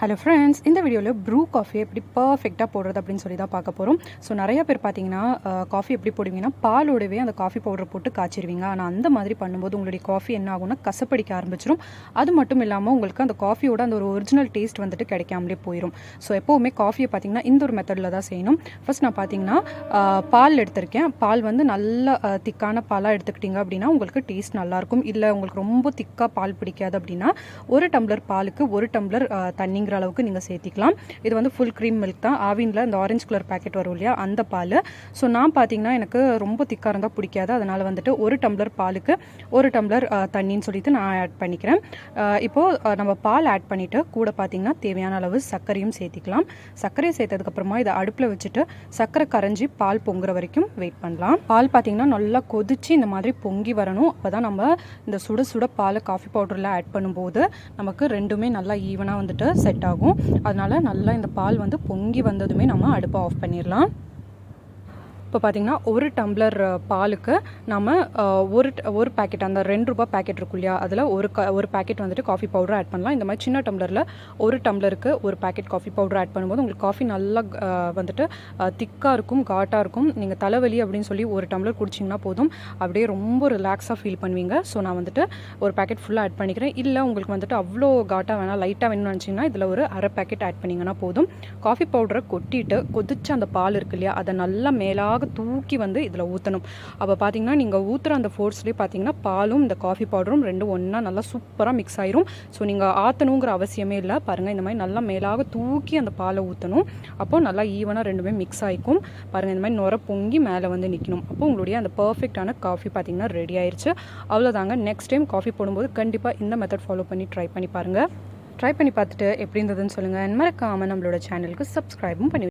Hello friends இந்த வீடியோவில் Bru coffee எப்படி பர்ஃபெக்டாக போடுறது அப்படின்னு சொல்லி தான் பார்க்க போகிறோம் ஸோ நிறையா பேர் பார்த்தீங்கன்னா காஃபி எப்படி போடுவீங்கன்னா பாலோடவே அந்த காஃபி பவுடர் போட்டு காய்ச்சிருவீங்க. ஆனால் அந்த மாதிரி பண்ணும்போது உங்களுடைய காஃபி என்ன ஆகும்னா கசப்படிக்க ஆரம்பிச்சிடும் அது மட்டும் இல்லாமல் உங்களுக்கு அந்த காஃபியோட அந்த ஒரு ஒரிஜினல் டேஸ்ட் வந்துட்டு கிடைக்காமலே போயிடும் ஸோ எப்போவுமே காஃபியை பார்த்தீங்கன்னா இந்த ஒரு மெத்தடில் தான் செய்யணும். ஃபஸ்ட் நான் பார்த்தீங்கன்னா பால் எடுத்திருக்கேன். பால் வந்து நல்ல திக்கான பாலாக எடுத்துக்கிட்டீங்க அப்படின்னா உங்களுக்கு டேஸ்ட் நல்லாயிருக்கும். இல்லை உங்களுக்கு ரொம்ப திக்காக பால் பிடிக்காது அப்படின்னா ஒரு டம்ளர் பாலுக்கு ஒரு டம்ளர் தண்ணிங்க அப்படிங்கிற அளவுக்கு நீங்கள் சேர்த்திக்கலாம். இது வந்து ஃபுல் க்ரீம் மில்க் தான். ஆவினில் இந்த ஆரஞ்சு கலர் பேக்கெட் வரும் இல்லையா அந்த பால். ஸோ நான் பார்த்தீங்கன்னா எனக்கு ரொம்ப திக்காக இருந்தால் பிடிக்காது. அதனால் வந்துட்டு ஒரு டம்ளர் பாலுக்கு ஒரு டம்ளர் தண்ணின்னு சொல்லிட்டு நான் ஆட் பண்ணிக்கிறேன். இப்போது நம்ம பால் ஆட் பண்ணிவிட்டு கூட பார்த்தீங்கன்னா தேவையான அளவு சர்க்கரையும் சேர்த்திக்கலாம். சர்க்கரையை சேர்த்ததுக்கப்புறமா இதை அடுப்பில் வச்சுட்டு சர்க்கரை கரைஞ்சி பால் பொங்குற வரைக்கும் வெயிட் பண்ணலாம். பால் பார்த்தீங்கன்னா நல்லா கொதிச்சு இந்த மாதிரி பொங்கி வரணும். அப்போ தான் நம்ம இந்த சுட சுட பாலை காஃபி பவுடரில் ஆட் பண்ணும்போது நமக்கு ரெண்டுமே நல்லா ஈவனாக வந்துட்டு செட் ஆகும். அதனால நல்லா இந்த பால் வந்து பொங்கி வந்ததுமே நம்ம அடுப்பை ஆஃப் பண்ணிடலாம். இப்போ பார்த்தீங்கன்னா ஒரு டம்ளர் பாலுக்கு நம்ம ஒரு ட- ஒரு பேக்கெட் அந்த ரெண்டு ரூபாய் பேக்கெட் இருக்கும் இல்லையா? அதில் ஒரு க ஒரு பேக்கெட் வந்துட்டு காஃபி பவுடர் ஆட் பண்ணலாம். இந்த மாதிரி சின்ன டம்ளரில் ஒரு டம்ளருக்கு ஒரு பேக்கெட் காஃபி பவுடர் ஆட் பண்ணும்போது உங்களுக்கு காஃபி நல்லா வந்துட்டு திக்காக இருக்கும் காட்டாக இருக்கும். நீங்கள் தலைவலி அப்படின்னு சொல்லி ஒரு டம்ளர் குடிச்சிங்கன்னா போதும். அப்படியே ரொம்ப ரிலாக்ஸாக ஃபீல் பண்ணுவீங்க. ஸோ நான் வந்துட்டு ஒரு பேக்கெட் ஃபுல்லாக ஆட் பண்ணிக்கிறேன். இல்லை உங்களுக்கு வந்துட்டு அவ்வளோ காட்டாக வேணாம் லைட்டாக வேணும்னு நினச்சிங்கன்னா இதில் ஒரு அரை பேக்கெட் ஆட் பண்ணிங்கன்னா போதும். காஃபி பவுடரை கொட்டிட்டு கொதிச்ச அந்த பால் இருக்கு இல்லையா? அதை நல்லா மேலாக தூக்கி வந்து இதில் ஊற்றணும் அப்போ பார்த்தீங்கன்னா நீங்கள் ஊற்றுற அந்த ஃபோர்ஸ்லேயே பார்த்தீங்கன்னா பாலும் இந்த காஃபி பவுடரும் ரெண்டும் ஒன்றா நல்லா சூப்பராக மிக்ஸ் ஆயிரும். ஸோ நீங்கள் ஆற்றணுங்கிற அவசியமே இல்லை. பாருங்கள் இந்த மாதிரி நல்லா மேலாக தூக்கி அந்த பாலை ஊற்றணும் அப்போது நல்லா ஈவனாக ரெண்டுமே மிக்ஸ் ஆகிக்கும் பாருங்கள் இந்த மாதிரி நுர பொங்கி மேலே வந்து நிற்கணும் அப்போ உங்களுடைய அந்த பர்ஃபெக்டான காஃபி பார்த்தீங்கன்னா ரெடி ஆயிடுச்சு அவ்வளோதாங்க நெக்ஸ்ட் டைம் காஃபி போடும்போது கண்டிப்பாக இந்த மெத்தட் ஃபாலோ பண்ணி ட்ரை பண்ணி பாருங்கள் ட்ரை பண்ணி பார்த்துட்டு எப்படி இருந்ததுன்னு சொல்லுங்கள் மறக்காமல் நம்மளோட சேனலுக்கு சப்ஸ்கிரைபும் பண்ணி